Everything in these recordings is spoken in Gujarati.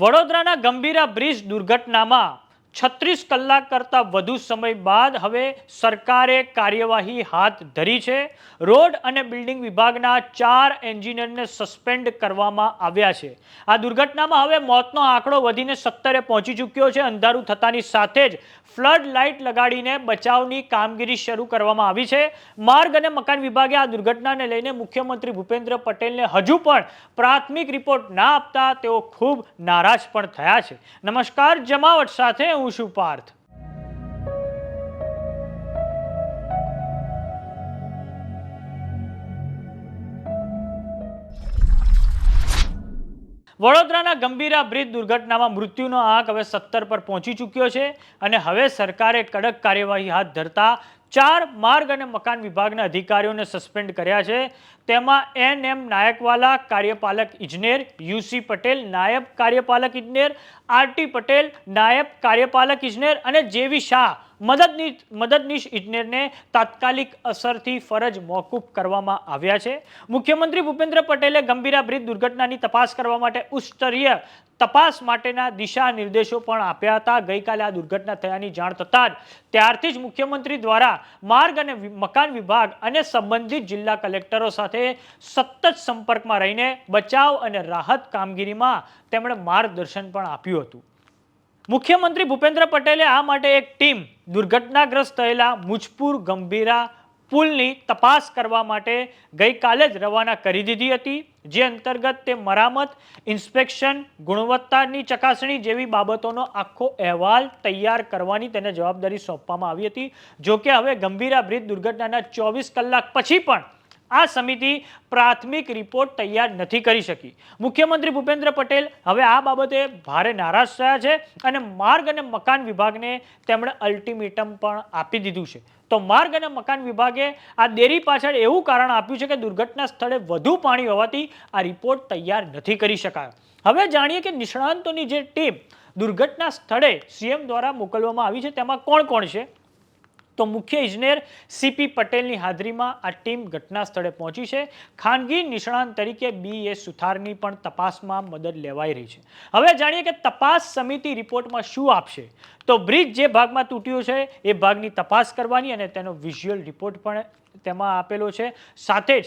વડોદરાના ગંભીરા બ્રિજ દુર્ઘટનામાં છત્રીસ કલાક કરતાં વધુ સમય બાદ હવે સરકારે કાર્યવાહી હાથ ધરી છે. રોડ અને બિલ્ડિંગ વિભાગના ચાર એન્જિનિયરને સસ્પેન્ડ કરવામાં આવ્યા છે. આ દુર્ઘટનામાં હવે મોતનો આંકડો વધીને સત્તરે પહોંચી ચૂક્યો છે. અંધારું થતાની સાથે જ ફ્લડ લાઇટ લગાડીને બચાવની કામગીરી શરૂ કરવામાં આવી છે. માર્ગ અને મકાન વિભાગે આ દુર્ઘટનાને લઈને મુખ્યમંત્રી ભૂપેન્દ્ર પટેલને હજુ પણ પ્રાથમિક રિપોર્ટ ના આપતા તેઓ ખૂબ નારાજ પણ થયા છે. નમસ્કાર, જમાવટ સાથે હું છું પાર્થ વડોદરાના ગંભીરા બ્રિજ દુર્ઘટનામાં મૃત્યુનો આંક હવે સત્તર પર પહોંચી ચૂક્યો છે અને હવે સરકારે કડક કાર્યવાહી હાથ ધરતા ચાર માર્ગ અને મકાન વિભાગના અધિકારીઓને સસ્પેન્ડ કર્યા છે. તેમાં એન એમ નાયકવાલા, કાર્યપાલક ઇજનેર યુસી પટેલ, નાયબ કાર્યપાલક ઇજનેર આરટી પટેલ, નાયબ કાર્યપાલક ઇજનેર અને જેવી શાહ મદદનીશ મદદનીશ ઇજનેરને તાત્કાલિક અસરથી ફરજ મોકૂફ કરવામાં આવ્યા છે. મુખ્યમંત્રી ભૂપેન્દ્ર પટેલે ગંભીરા બ્રિજ દુર્ઘટનાની તપાસ કરવા માટે ઉચ્ચસ્તરીય તપાસ માટેના દિશા નિર્દેશો પણ આપ્યા હતા. ગઈકાલે આ દુર્ઘટના થયાની જાણ થતાં જ ત્યારથી જ મુખ્યમંત્રી દ્વારા માર્ગ અને મકાન વિભાગ અને સંબંધિત જિલ્લા કલેક્ટરો સાથે સતત સંપર્કમાં રહીને બચાવ અને રાહત કામગીરીમાં તેમણે માર્ગદર્શન પણ આપ્યું હતું. મુખ્યમંત્રી ભૂપેન્દ્ર પટેલે આ માટે એક ટીમ દુર્ઘટનાગ્રસ્ત થયેલા મુજપુર ગંભીરા પુલની તપાસ કરવા માટે ગઈકાલે જ રવાના કરી દીધી હતી, જે અંતર્ગત તે મરામત, ઇન્સ્પેક્શન, ગુણવત્તાની ચકાસણી જેવી બાબતોનો આખો અહેવાલ તૈયાર કરવાની તેને જવાબદારી સોંપવામાં આવી હતી. જોકે હવે ગંભીરા બ્રિજ દુર્ઘટનાના ચોવીસ કલાક પછી પણ આ સમિતિ પ્રાથમિક રિપોર્ટ તૈયાર નથી કરી શકી. મુખ્યમંત્રી ભૂપેન્દ્ર પટેલ હવે આ બાબતે ભારે નારાજ થયા છે અને માર્ગ અને મકાન વિભાગને તેમણે અલ્ટિમેટમ પણ આપી દીધું છે. તો માર્ગ અને મકાન વિભાગે આ દેરી પાછળ એવું કારણ આપ્યું છે કે દુર્ઘટના સ્થળે વધુ પાણી હોવાથી આ રિપોર્ટ તૈયાર નથી કરી શકાયો. હવે જાણીએ કે નિષ્ણાંતોની જે ટીમ દુર્ઘટના સ્થળે સીએમ દ્વારા મોકલવામાં આવી છે તેમાં કોણ કોણ છે? તો મુખ્ય ઇજનેર સીપી પટેલની હાજરીમાં આ ટીમ ઘટના સ્થળે પહોંચી છે. ખાનગી નિષ્ણાંત તરીકે બી એ સુથારની પણ તપાસમાં મદદ લેવાઈ રહી છે. હવે જાણીએ કે તપાસ સમિતિ રિપોર્ટમાં શું આપશે? તો બ્રિજ જે ભાગમાં તૂટ્યો છે, એ ભાગની તપાસ કરવાની અને તેનો વિઝ્યુઅલ રિપોર્ટ પણ તેમાં આપેલો છે. સાથે જ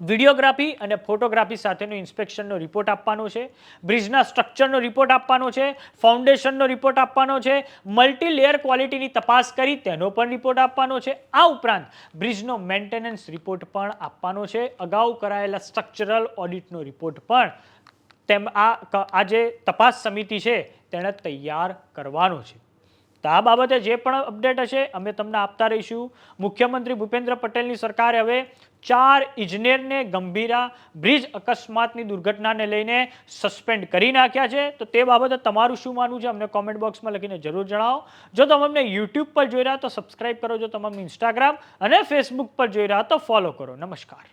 વિડીયોગ્રાફી અને ફોટોગ્રાફી સાથેનો ઇન્સ્પેક્શનનો રિપોર્ટ આપવાનો છે. બ્રિજના સ્ટ્રક્ચરનો રિપોર્ટ આપવાનો છે. ફાઉન્ડેશનનો રિપોર્ટ આપવાનો છે. મલ્ટી લેયર ક્વોલિટીની તપાસ કરી તેનો પણ રિપોર્ટ આપવાનો છે. આ ઉપરાંત બ્રિજનો મેન્ટેનન્સ રિપોર્ટ પણ આપવાનો છે. અગાઉ કરાયેલા સ્ટ્રક્ચરલ ઓડિટનો રિપોર્ટ પણ તેમ આ આ જે તપાસ સમિતિ છે, તેણે તૈયાર કરવાનો છે. તો આ બાબતે જે પણ અપડેટ હશે અમે તમને આપતા રહીશું. મુખ્યમંત્રી ભૂપેન્દ્ર પટેલની સરકારે હવે ચાર ઇજનેરને ગંભીરા બ્રિજ અકસ્માતની દુર્ઘટનાને લઈને સસ્પેન્ડ કરી નાખ્યા છે. તો તે બાબતે તમારું શું માનવું છે? અમને કોમેન્ટ બોક્સમાં લખીને જરૂર જણાવો. જો તમે અમને યુટ્યુબ પર જોઈ રહ્યા તો સબસ્ક્રાઈબ કરો. જો તમે ઇન્સ્ટાગ્રામ અને ફેસબુક પર જોઈ રહ્યા તો ફોલો કરો. નમસ્કાર.